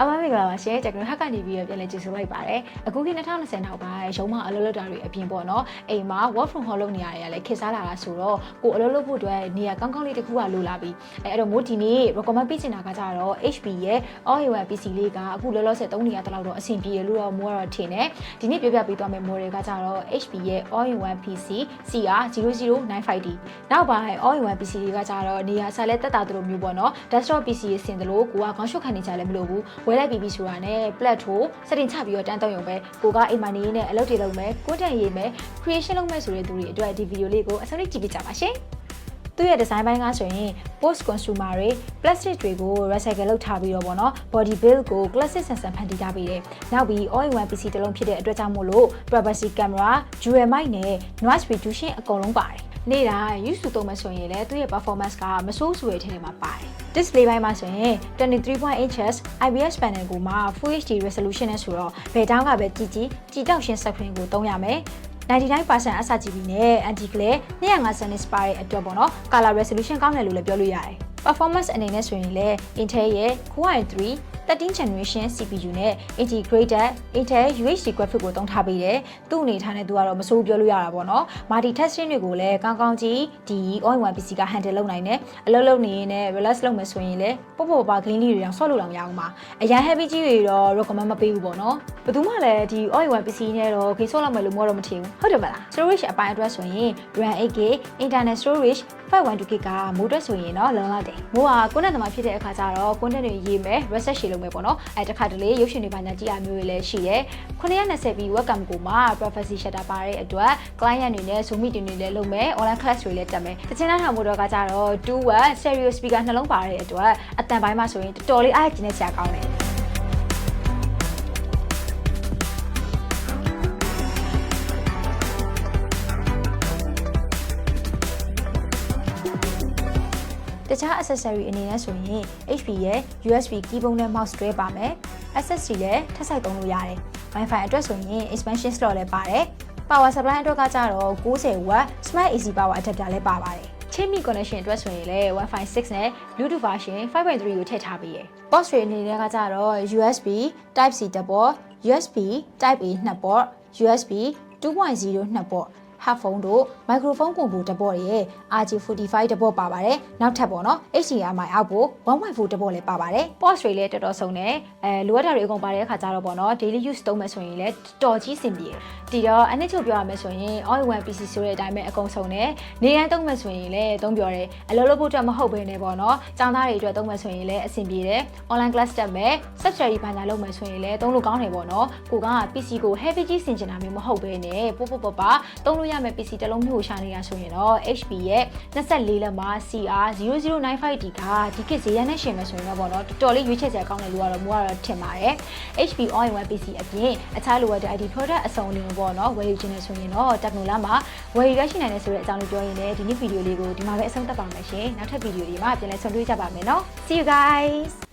အမမင်္ဂလာပါရှင်ကျွန်တော်ဟက်ကနေပြီးတော့ပြန်လည်ကြိုဆိုလိုက်ပါတယ်အခုခေတ်2020နောက်ပိုင်းရုံးမအလုပ်လုပ်တာတွေအပြင်ပေါ့နော်အိမ်မှာ work from home လုပ်နေရတယ်လည်းခေတ်စားလာတာဆိုတော့ကိုအလုပ်လုပ်ဖို့အတွက်နေရာကောင်းကောင်းလေးတစ်ခုကလိုလာပြီအဲအဲ့တော့မို့ဒီနေ့ recommend ပေးချင်တာကကြတော့ HP ရဲ့ all in one PC လေးကအခုလောလောဆယ်3နေရာတလောက်တော့အဆင်ပြေတယ်လို့တော့မိုးကတော့ထင်တယ်ဒီနေ့ပြောပြပေးသွားမယ့် model ကကြတော့ HP ရဲ့ all in one PC CR 0095D နောက်ပိုင်း all in one PC တွေကကြတော့နေရာဆက်လက်တက်တာတို့မျိုးပေါ့နော် desktop PC ရဆင်တယ်လို့ကိုကခေါင်းရှုပ်ခံနေကြလည်းမလို့ဘူးဝဲလိုက်ပြီးပြီဆိုတာနဲ့ platform စတင်ချပြီးတော့တန်းတော့ရုံပဲကိုကအိမ်မှာနေနေအလုပ်တွေလုပ်မယ် content ရေးမယ် creation လုပ်မယ်ဆိုတဲ့သူတွေအတွက်ဒီဗီဒီယိုလေးကိုအဆုံးထိကြည့်ပြကြပါရှင်သူ့ရဲ့ဒီဇိုင်းပိုင်းကဆိုရင် post consumer တွေ plastic တွေကို recycle လုပ်ထားပြီးတော့ဗောနော် body build ကို classic ဆန်ဆန်ဖန်တီးထားပြီးတယ်။နောက်ပြီး all in one PC တစ်လုံးဖြစ်တဲ့အတွက်ကြောင့်မို့လို့ privacy camera, dual mic နဲ့ noise reduction အကုန်လုံးပါတယ်။နေ့တိုင်း use သုံးမှဆိုရင်လည်းသူ့ရဲ့ performance ကမဆိုးဆိုးရဲ့အထက်ထဲမှာပါတယ်။ display ဘိုင်းမှာဆိုရင်23.8 inches IPS panel ကိုမှ Full HD resolution နဲ့ဆိုတော့ဘယ်တောင်းကပဲကြည့်ကြည့်ကြည်တောက်ရှင်း screen ကိုသုံးရမယ်99% SRGB နဲ့ anti glare 250 nits ပါတဲ့အတွက်ပေါ့နော် color resolution ကောင်းတယ်လို့လည်းပြောလို့ရတယ် performance အနေနဲ့ဆိုရင်လည်း Intel ရဲ့ Core i3 13 generation CPU နဲ့ integrated Intel UHD graphic ကိုသုံးထားပေးတယ်။သူ့အနေထားနဲ့သူကတော့မစိုးပြောလို့ရတာပေါ့နော်။ multi tasking တွေကိုလည်းကောင်းကောင်းကြီးဒီ all-in-one PC က handle လုပ်နိုင်တယ်။အလုပ်လုပ်နေရင်လည်း relax လုပ်မယ်ဆိုရင်လည်းပေါ့ပေါ့ပါ clean လေးတွေတောင်ဆော့လို့တောင်ရအောင်ပါ။အရန် heavy ကြီးတွေတော့ recommend မပေးဘူးပေါ့နော်။ဘယ်သူမှလည်းဒီ all-in-one PC နဲ့တော့ game ဆော့လောက်မယ်လို့မတော့မထင်ဘူး။ဟုတ်တယ်မလား။ storage အပိုင်းအတွက်ဆိုရင် RAM 8GB internal storage 512GB ကမိုးအတွက်ဆိုရင်တော့လုံလောက်တယ်။မိုးကကိုနဲ့သမားဖြစ်တဲ့အခါကျတော့ content တွေရေးမယ် research ရှည်လုပ်မယ်ပေါ့နော်။အဲတခါတလေရုပ်ရှင်တွေပါညာကြည့်ရမျိုးတွေလည်းရှိတယ်။920ပြီး webcam ကိုမှ privacy shutter ပါတဲ့အတွက် client တွေနဲ့ Zoom meeting တွေလည်းလုပ်မယ် online class တွေလည်းတက်မယ်။တချင်းသားထောင်မို့တော့ကကြတော့2 watt stereo speaker နှလုံးပါတဲ့အတွက်အတန်ပိုင်းမှာဆိုရင်တော်တော်လေးအားကျင်းနေစရာကောင်းတယ်။ တခြား accessory အနေနဲ့ဆိုရင် HP ရဲ့ USB keyboard နဲ့ mouse တွဲပါမယ်။ SSD လည်းထပ်ဆိုင်သုံးလို့ရတယ်။ Wi-Fi အတွက်ဆိုရင် expansion slot လည်းပါတယ်။ Power supply အတွက်ကကြတော့90 watt Smart AC power adapter လည်းပါပါတယ်။ချင်းမီ connection အတွက်ဆိုရင်လည်း Wi-Fi 6နဲ့ Bluetooth version 5.3ကိုထည့်ထားပေးရယ်။ Box တွေအနေနဲ့ကကြတော့ USB Type C တစ်ပေါ် USB Type A နှစ်ပေါ် USB 2.0နှစ်ပေါ် headphone တို့ microphone ကွန်ပူတစ်ပေါ့ရဲ့ RJ45 တစ်ပေါ့ပါပါတယ်နောက်ထပ်ပေါ့နော် HDMI အောက်ပို့1.4တစ်ပေါ့လည်းပါပါတယ် port တွေလည်းတော်တော်ဆုံးတယ်အဲလိုအပ်တာတွေအကုန်ပါတဲ့အခါကျတော့ပေါ့နော် daily use သုံးမယ်ဆိုရင်လည်းတော်ကြီးစင်ပြေဒီတော့အနည်းချုပ်ပြောရမယ်ဆိုရင် all in one PC ဆိုတဲ့အတိုင်းပဲအကုန်ဆုံးတယ်နေတိုင်းသုံးမယ်ဆိုရင်လည်းသုံးပြောတယ်အလုပ်လုပ်ဖို့အတွက်မဟုတ်ဘဲနဲ့ပေါ့နော်ကျောင်းသားတွေအတွက်သုံးမယ်ဆိုရင်လည်းအဆင်ပြေတယ် online class တက်မယ် subject ဘာညာလုပ်မယ်ဆိုရင်လည်းသုံးလို့ကောင်းတယ်ပေါ့နော်ကိုက PC ကို heavy ကြီးဆင်ကျင်တာမျိုးမဟုတ်ဘဲနဲ့ပို့ပို့ပပသုံးလို့ရမယ့် PC တစ်လုံးမျိုးကိုရှာနေတာဆိုရင်တော့ HP ရဲ့24လက်မ CR 0095D ကဒီကစ်ဈေးရနဲ့ရှင်မယ်ဆိုရင်တော့ပေါ့နော်တော်တော်လေးရွေးချယ်စရာကောင်းတယ်လို့ကတော့မိုးကတော့ထင်ပါတယ် HP all-in-one PC အပြင်အခြားလိုအပ်တဲ့ IT product အစုံအလင်ပေါ့နော်ဝယ်ယူခြင်းနဲ့ဆိုရင်တော့ Technola မှာဝယ်ယူရရှိနိုင်တယ်ဆိုတဲ့အကြောင်းလေးပြောရင်းနဲ့ဒီနေ့ဗီဒီယိုလေးကိုဒီမှာပဲအဆုံးသတ်ပါမယ်ရှင်နောက်ထပ်ဗီဒီယိုတွေမှာပြန်လည်ဆုံတွေ့ကြပါမယ်နော် See you guys